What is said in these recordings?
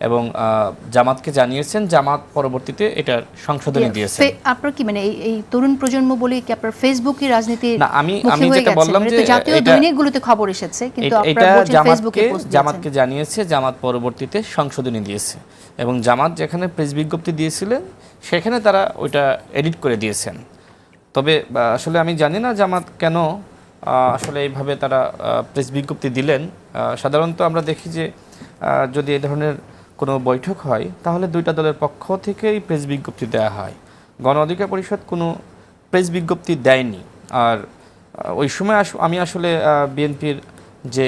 এবং জামাতকে জানিয়েছেন জামাত পরবর্তীতে এটার সংশোধনী দিয়েছে আপনার কি মানে এই তরুণ প্রজন্ম বলে কি আপনার ফেসবুকে রাজনীতি না, আমি- আমি যেটা বললাম যে জাতীয় দৈনিকগুলোতে খবর এসেছে কিন্তু এটা- আপনারা বলছেন ফেসবুকে জামাতকে জানিয়েছে জামাত পরবর্তীতে সংশোধনী দিয়েছে। এবং জামাত যেখানে প্রেস বিজ্ঞপ্তি দিয়েছিলেন সেখানে তারা ওইটা এডিট করে দিয়েছেন। তবে আসলে আমি জানি না জামাত কেন আসলে এইভাবে তারা প্রেস বিজ্ঞপ্তি দিলেন। আহ, সাধারণত আমরা দেখি যে যদি এই ধরনের কোনো বৈঠক হয় তাহলে দুইটা দলের পক্ষ থেকেই প্রেস বিজ্ঞপ্তি দেওয়া হয়। গণ অধিকার পরিষদ কোনো প্রেস বিজ্ঞপ্তি দেয়নি। আর ওই সময় আমি আসলে বিএনপির যে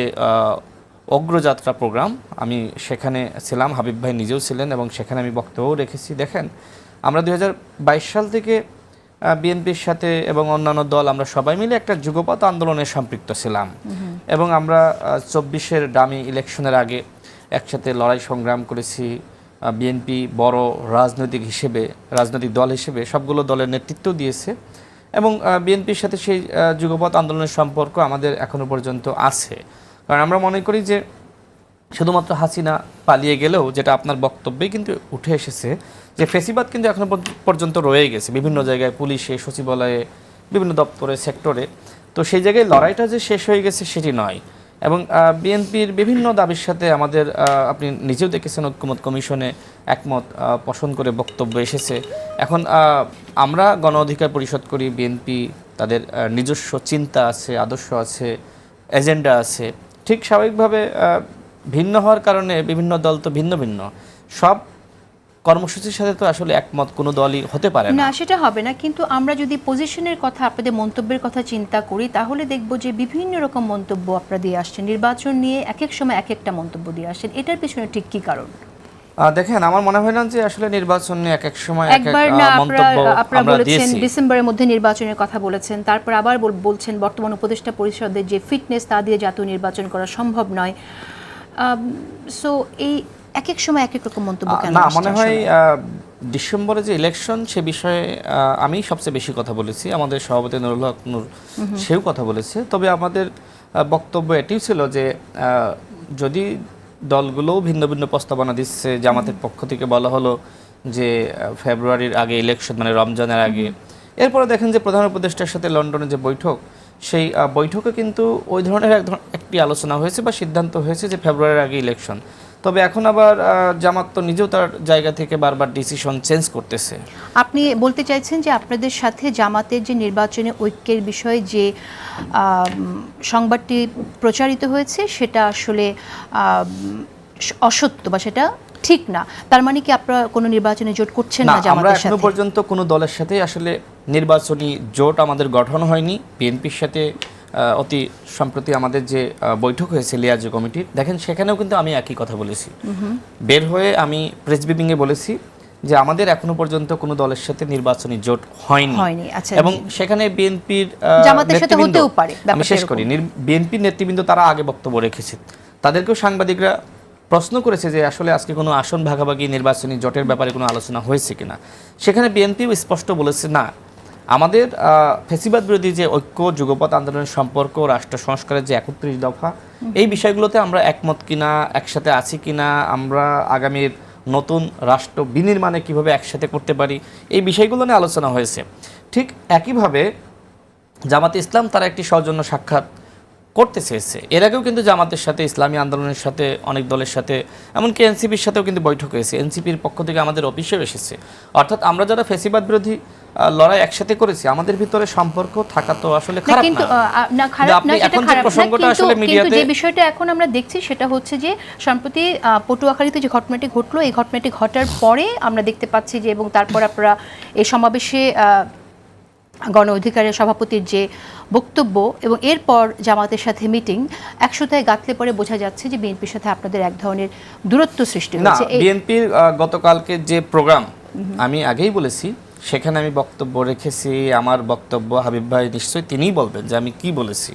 অগ্রযাত্রা প্রোগ্রাম আমি সেখানে ছিলাম হাবিব ভাই নিজেও ছিলেন এবং সেখানে আমি বক্তব্যও রেখেছি। দেখেন আমরা দু হাজার বাইশ সাল থেকে বিএনপির সাথে এবং অন্যান্য দল আমরা সবাই মিলে একটা যুগপৎ আন্দোলনে সম্পৃক্ত ছিলাম। এবং আমরা চব্বিশের ডামি ইলেকশনের আগে একসাথে লড়াই সংগ্রাম করেছি বিএনপি বড় রাজনৈতিক হিসেবে রাজনৈতিক দল হিসেবে সবগুলো দলের নেতৃত্ব দিয়েছে এবং বিএনপির সাথে সেই আহ, যুগপৎ আন্দোলনের সম্পর্ক আমাদের এখনও পর্যন্ত আছে। কারণ আমরা মনে করি যে শুধুমাত্র হাসিনা পালিয়ে গেলেও যেটা আপনার বক্তব্যে কিন্তু উঠে এসেছে যে ফেসিবাদ কিন্তু এখনও পর্য- পর্যন্ত রয়ে গেছে। বিভিন্ন জায়গায় পুলিশে সচিবালয়ে বিভিন্ন দপ্তরে সেক্টরে। তো সেই জায়গায় লড়াইটা যে শেষ হয়ে গেছে সেটি নয়। এবং বিএনপির বিভিন্ন দাবির সাথে আমাদের আপনি নিজেও দেখেছেন ঐক্যমত কমিশনে একমত পোষণ করে বক্তব্য এসেছে। এখন আমরা গণ অধিকার পরিষদ করি, বিএনপি তাদের নিজস্ব চিন্তা আছে, আদর্শ আছে, এজেন্ডা আছে। ঠিক স্বাভাবিকভাবে ভিন্ন হওয়ার কারণে বিভিন্ন দল তো ভিন্ন ভিন্ন। সব কর্মসূচির সাথে তো আসলে একমত কোনো দলই হতে পারে না। সেটা হবে না কিন্তু আমরা যদি পজিশনের কথা আপনাদের মন্তব্যের কথা চিন্তা করি তাহলে দেখব যে বিভিন্ন রকম মন্তব্য আপনারা দিয়ে আসছেন। নির্বাচন নিয়ে এক এক সময় এক একটা মন্তব্য দিয়ে আসছেন। এটার পিছনে ঠিক কি কারণ? দেখেন আমার মনে হয় না যে আসলে নির্বাচনে এক এক সময় এক না মন্তব্য আপনারা বলেছেন ডিসেম্বরের মধ্যে নির্বাচনের কথা বলেছেন তারপর আবার বলছেন বর্তমান উপদেষ্টা পরিষদের যে ফিটনেস তা দিয়ে জাতীয় নির্বাচন করা সম্ভব নয়। সো এই এক এক সময় এক এক রকম মন্তব্য কেন না মনে হয় ডিসেম্বরে যে ইলেকশন সে বিষয়ে আমি সবচেয়ে বেশি কথা বলেছি। আমাদের সভাপতি নুরুল হক নূর সেও কথা বলেছে। তবে আমাদের বক্তব্য এটিও ছিল যে যদি দলগুলোও ভিন্ন ভিন্ন প্রস্তাবনা দিচ্ছে জামাতের পক্ষ থেকে বলা হলো যে ফেব্রুয়ারির আগে ইলেকশন মানে রমজানের আগে। এরপরে দেখেন যে প্রধান উপদেষ্টার সাথে লন্ডনে যে বৈঠক সেই বৈঠকে কিন্তু ওই ধরনের এক ধরনের একটি আলোচনা হয়েছে বা সিদ্ধান্ত হয়েছে যে ফেব্রুয়ারির আগে ইলেকশন তবে এখন আবার জামাত তো নিজেও তার জায়গা থেকে বারবার ডিসিশন চেঞ্জ করতেছে। আপনি বলতে চাইছেন যে আপনাদের সাথে জামাতের যে নির্বাচনে ঐক্যের বিষয়ে যে সংবাদটি প্রচারিত হয়েছে সেটা আসলে অসত্য বা সেটা ঠিক না। তার মানে কি আপনারা কোনো নির্বাচনে জোট করছেন না আমরা এখনও পর্যন্ত কোনো দলের সাথে আসলে নির্বাচনী জোট আমাদের গঠন হয়নি। বিএনপির সাথে অতি সম্প্রতি আমাদের যে বৈঠক হয়েছে লিয়াজো কমিটির দেখেন সেখানেও কিন্তু আমি একই কথা বলেছি। বের হয়ে আমি প্রেস ব্রিফিংয়ে বলেছি যে আমাদের এখনও পর্যন্ত কোনো দলের সাথে নির্বাচনী জোট হয়নি। আচ্ছা, এবং সেখানে বিএনপির আমি শেষ করি বিএনপির নেতৃবৃন্দ তারা আগে বক্তব্য রেখেছে। তাদেরকেও সাংবাদিকরা প্রশ্ন করেছে যে আসলে আজকে কোনো আসন ভাগাভাগি নির্বাচনী জোটের ব্যাপারে কোনো আলোচনা হয়েছে কিনা। সেখানে বিএনপিও স্পষ্ট বলেছে না। আমাদের ফেসিবাদ বিরোধী যে ঐক্য যুগপৎ আন্দোলনের সম্পর্ক রাষ্ট্র সংস্কারের যে একত্রিশ দফা এই বিষয়গুলোতে আমরা একমত কিনা একসাথে আছি কিনা আমরা আগামীর নতুন রাষ্ট্র বিনির্মাণে কীভাবে একসাথে করতে পারি এই বিষয়গুলো নিয়ে আলোচনা হয়েছে। ঠিক একইভাবে জামাতে ইসলাম তারা একটি সৌজন্য সাক্ষাৎ করতে চেয়েছে। এর আগেও কিন্তু জামাতের সাথে ইসলামী আন্দোলনের সাথে অনেক দলের সাথে এমনকি এনসিপির সাথেও কিন্তু বৈঠক হয়েছে। এনসিপির পক্ষ থেকে আমাদের অফিসেও এসেছে। অর্থাৎ আমরা যারা ফেসিবাদ বিরোধী লড়াই একসাথে করেছি আমাদের ভিতরে সম্পর্ক থাকা তো আসলে খারাপ কিন্তু না। খারাপ না সেটা খারাপ প্রসঙ্গটা আসলে কিন্তু মিডিয়াতে- যে বিষয়টা এখন আমরা দেখছি সেটা হচ্ছে যে সম্প্রতি পটুয়াখালীতে যে ঘটনাটি ঘটলো এই ঘটনাটি ঘটার পরে আমরা দেখতে পাচ্ছি যে এবং তারপর আপনারা এই সমাবেশে গণ অধিকারের সভাপতির যে বক্তব্য এবং এরপর জামাতের সাথে মিটিং একশোতায় গাঁথলে পরে বোঝা যাচ্ছে যে বিএনপির সাথে আপনাদের এক ধরনের দূরত্ব সৃষ্টি হয়েছে। বিএনপির গতকালকে যে প্রোগ্রাম আমি আগেই বলেছি সেখানে আমি বক্তব্য রেখেছি, আমার বক্তব্য হাবিব ভাই নিশ্চয়ই তিনিই বলবেন যে আমি কি বলেছি।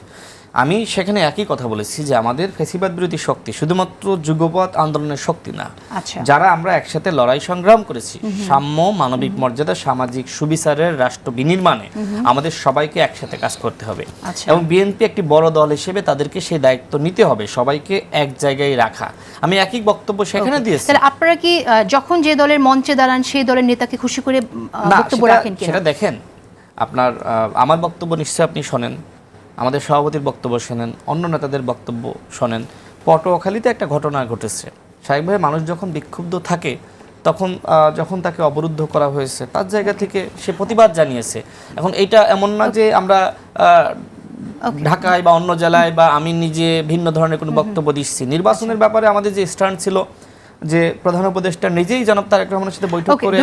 আমি সেখানে একই কথা বলেছি যে আমাদের ফেসিবাদ বিরোধী শক্তি শুধুমাত্র যুগপৎ আন্দোলনের শক্তি না। আচ্ছা। যারা আমরা একসাথে লড়াই সংগ্রাম করেছি সাম্য মানবিক মর্যাদা সামাজিক সুবিচারের রাষ্ট্র বিনির্মাণে আমাদের সবাইকে একসাথে কাজ করতে হবে। আচ্ছা। এবং বিএনপি একটি বড় দল হিসেবে তাদেরকে সেই দায়িত্ব নিতে হবে সবাইকে এক জায়গায় রাখা। আমি একই বক্তব্য সেখানে দিয়েছি। তাহলে আপনারা কি যখন যে দলের মঞ্চে দাঁড়ান সেই দলের নেতাকে খুশি করে বক্তব্য রাখেন সেটা দেখেন। আপনার আমার বক্তব্য নিশ্চয়ই আপনি শোনেন। আমাদের সভাপতির বক্তব্য শোনেন অন্য নেতাদের বক্তব্য শোনেন। পটুয়াখালীতে একটা ঘটনা ঘটেছে। স্বাভাবিকভাবে মানুষ যখন বিক্ষুব্ধ থাকে তখন যখন তাকে অবরুদ্ধ করা হয়েছে তার জায়গা থেকে সে প্রতিবাদ জানিয়েছে। এখন এইটা এমন না যে আমরা আহ, ঢাকায় বা অন্য জেলায় বা আমি নিজে ভিন্ন ধরনের কোনো বক্তব্য দিচ্ছি। নির্বাচনের ব্যাপারে আমাদের যে স্ট্যান্ড ছিল যে প্রধান উপদেষ্টা নিজেই জনাব তারেক রহমানের সাথে বৈঠক করে